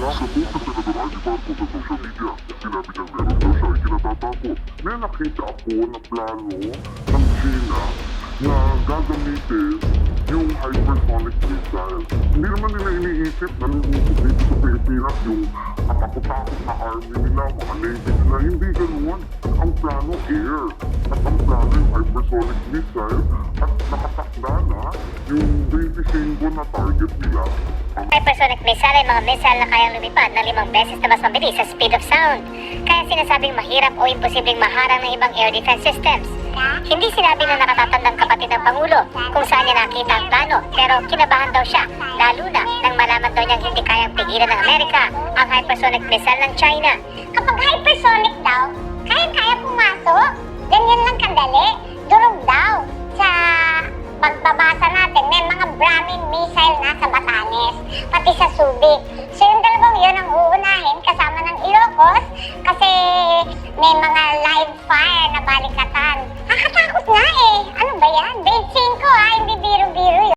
Nakapost sa Ivy Marcos sa social media. Sinabi niyang meron daw siya ay kinatatakot. May nakita ako na plano ng China na gagamitin yung hypersonic missile. Hindi naman nila iniisip na lulutok dito sa Pilipinas yung katakot-takot na army nila, mga navy nila. Hindi ganun. Ang plano air. At ang plano yung hypersonic missile at nakatakda na yung 25 na target nila. Ang Hypersonic missile ay mga missile na kayang lumipad ng limang beses na mas mabilis sa speed of sound. Kaya sinasabing mahirap o imposibleng maharang ng ibang air defense systems. Hindi sinabi ng nakatatandang kapatid ng Pangulo kung saan niya nakita ang plano pero kinabahan daw siya lalo na nang malaman daw niyang hindi kayang pigilan ng Amerika ang hypersonic missile ng China. Kapag hypersonic daw, kaya-kaya pumasok. Ganyan lang kadali. Durog daw. Sa pagbabasa tubig. So yung dalawang yun ang uunahin kasama ng Ilocos kasi may mga live fire na balikatan. Nakakatakot nga eh. Ano ba yan? Grade 5 ha? Ah, hindi